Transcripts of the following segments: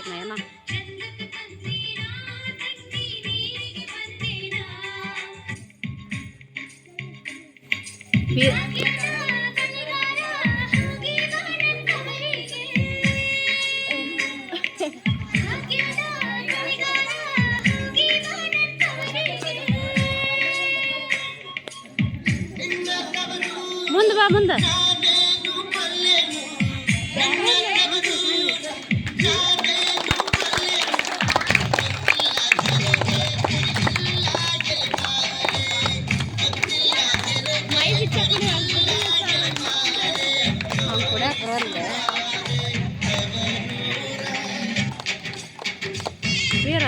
ಆಗಿ ನಯನ ಮುಂದೆ ಬಾ ಮುಂದೆ.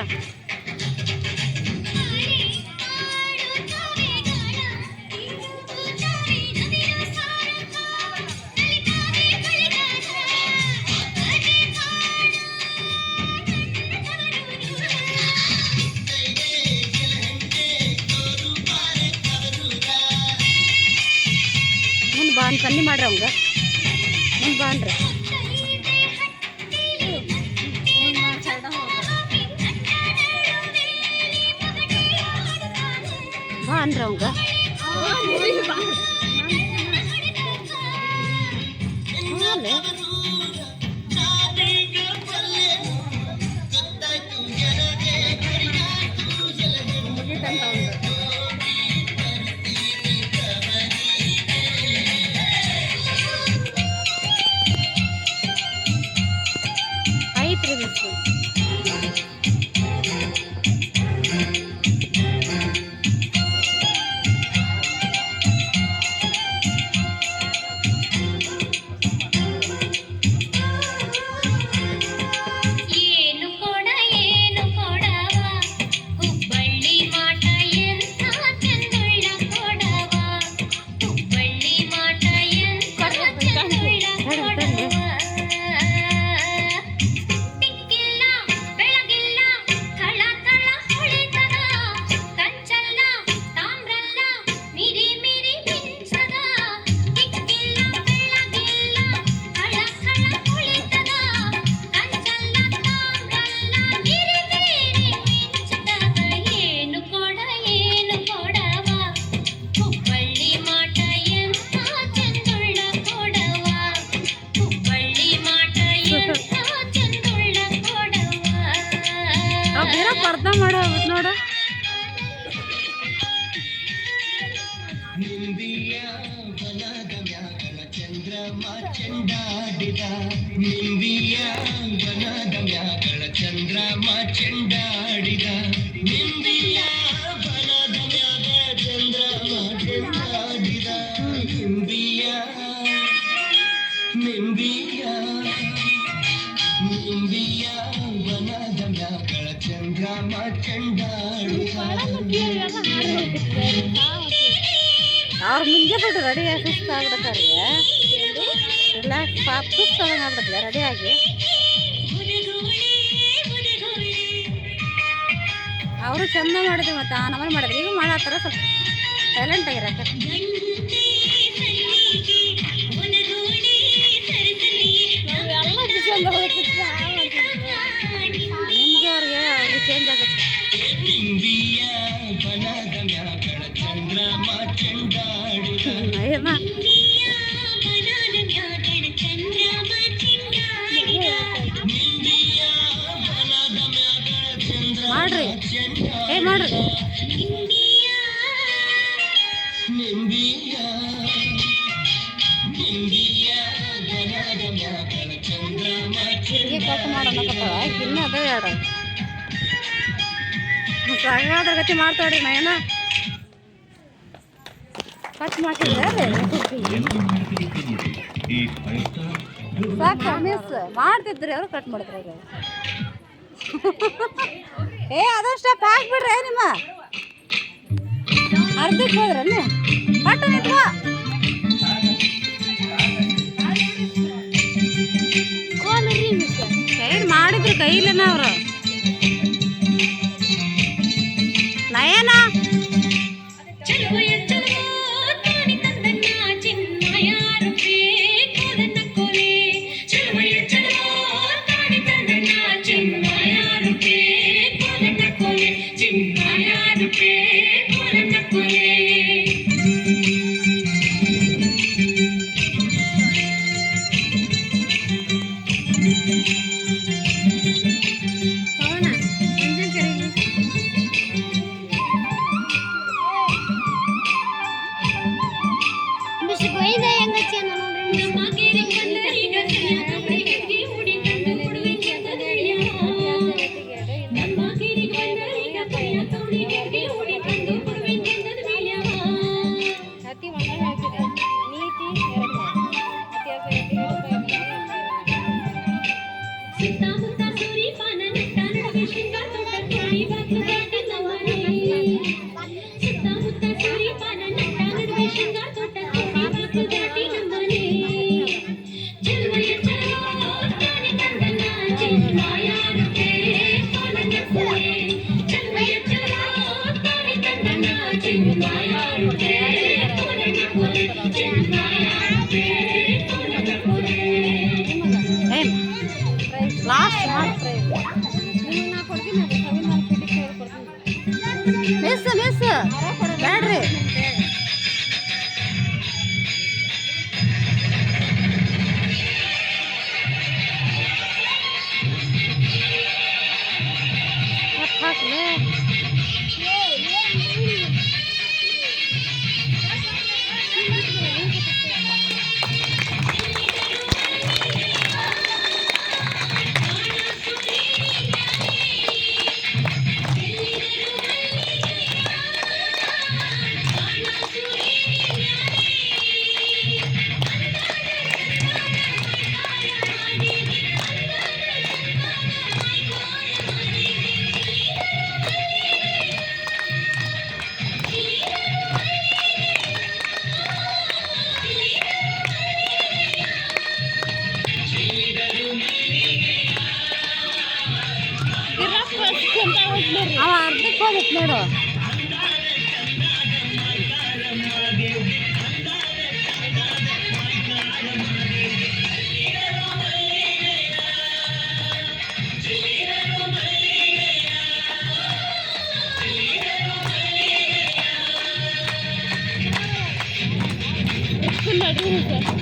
ವೀರ ಮುಂದೆ ಬಾ ಅಂತ ಸನ್ನಿ ಮಾಡ್ರಿ ಅವಂಗ. ಮುಂದೆ ಬಾ ಅನ್ರಿ ಚೆಂಡಾಡಿದ ನಿಂಬಿಯ ಬನದ ಮ್ಯಾಗಳ ಚಂದ್ರಮ ಚೆಂಡಾಡಿದ ನಿಂಬಿಯ ಬನದ ಮ್ಯಾಗ ಚಂದ್ರಮ ಚೆಂಡಾಡಿದ ನಿಂಬಿಯ ನಿಂಬಿಯ ನಿಂಬಿಯ ಬನದ ಮ್ಯಾಗಳ ಚಂದ್ರಮ ಚೆಂಡಾಡಿದ ಅವ್ರು ಮುಂಜೆ ಬಿಟ್ಟು ರೆಡಿ ಆಗಿ ಸುಸ್ತು ಆಗ್ಬಿಡ್ತಾರೆ ರಿಲ್ಯಾಕ್ಸ್ ಪಾಪ ಸುಸ್ತು ಆಗ್ಬಿಡುತ್ತೆ ರೆಡಿ ಆಗಿ ಅವರು ಚಂದ ಮಾಡಿದ್ರು ಮತ್ತೆ ಆ ನಮನೆ ಮಾಡಿದ್ರು ಈಗ ಮಾಡತ್ತಾರ ಸ್ವಲ್ಪ ಸೈಲೆಂಟ್ ಆಗಿರಕ್ಕ ನಿಮ್ಗೆ ಅವ್ರಿಗೆ ಅವ್ರಿಗೆ ಚೇಂಜ್ ಆಗುತ್ತೆ ನಿಂಬಿಯ ಬನದ ಮ್ಯಾಗಳ ಚಂದ್ರಮ ಚೆಂಡಾಡಿದ ಅಯ್ಯಮ್ಮ ಮಾಡ್ರಿ ಕಟ್ ಮಾಡೋಣಕತ್ತಾವ ಇನ್ನೂ ಅದೇ ಯಾಡ ಸಾಗಾದ್ರ ಗತಿ ಮಾಡ್ತಾಳ್ರಿ ನಯನ. ಕಟ್ ಮಾಡಿದ್ರೆ ಸಾಕು ಮಿಸ್ ಮಾಡ್ತಿದ್ರಿ ಅವ್ರು ಕಟ್ ಮಾಡಿದ್ರು ಏ ಆದಷ್ಟು ಪ್ಯಾಕ್ ಬಿಡ್ರಿ ನಿಮ್ಮ. ಅರ್ಧಕ್ಕೆ ಹೋದ್ರನ್ನ ಪಟ್ಟ ನಿಂತ್ಕೋ. ಕೈಲಿ ಮಾಡಿದ್ರು ಕೈಲೇನ ಅವರು? ನಯನ? Thank you. ಅವ ಅರ್ಧಕ್ಕೆ ಹೋಗ್ಬೇಕು ನೋಡು ನಡೀರಿ ಸರ್